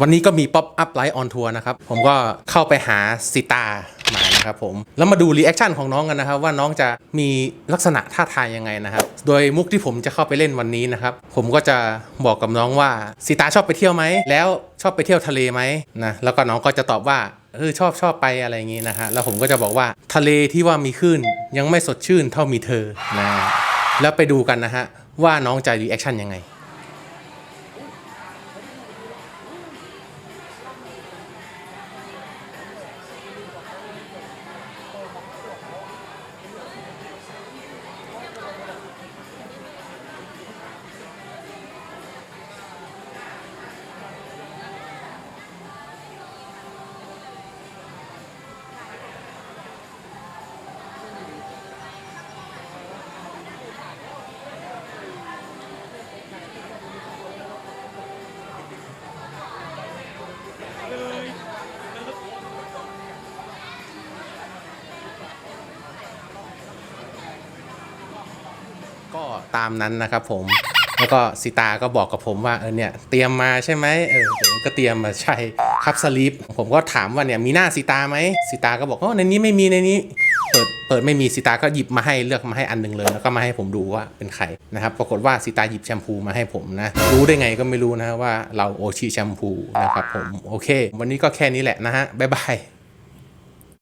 วันนี้ก็มีป๊อปอัพไลท์ออนทัวร์นะครับ ผมก็เข้าไปหาสิตามานะครับผม แล้วมาดูรีแอคชั่นของน้องกันนะครับว่าน้องจะมีลักษณะท่าทางยังไงนะครับ โดยมุกที่ผมจะเข้าไปเล่นวันนี้นะครับ ผมก็จะบอกกับน้องว่าสิตาชอบไปเที่ยวไหม แล้วชอบไปเที่ยวทะเลไหมนะ แล้วก็น้องก็จะตอบว่าเออชอบชอบไปอะไรอย่างงี้นะฮะ แล้วผมก็จะบอกว่าทะเลที่ว่ามีคลื่นยังไม่สดชื่นเท่ามีเธอนะ แล้วไปดูกันนะฮะว่าน้องจะรีแอคชั่นยังไง ก็ตามนั้นนะครับผมแล้วก็สิตาก็บอกกับผมว่าเออเนี่ยเตรียมมาใช่ไหมเออผมก็เตรียมมาใช่ครับสลีปผมก็ถามว่าเนี่ยมีหน้าสิตาไหมสิตาก็บอกอ๋อในนี้ไม่มีในนี้เปิดเปิดไม่มีสิตาก็หยิบมาให้เลือกมาให้อันหนึ่งเลย แล้วก็มาให้ผมดูว่าเป็นใครนะครับปรากฏว่าสิตาหยิบแชมพูมาให้ผมนะ รู้ได้ไงก็ไม่รู้นะว่าเราโอชิแชมพูนะครับผมโอเค วันนี้ก็แค่นี้แหละนะฮะบ๊ายบาย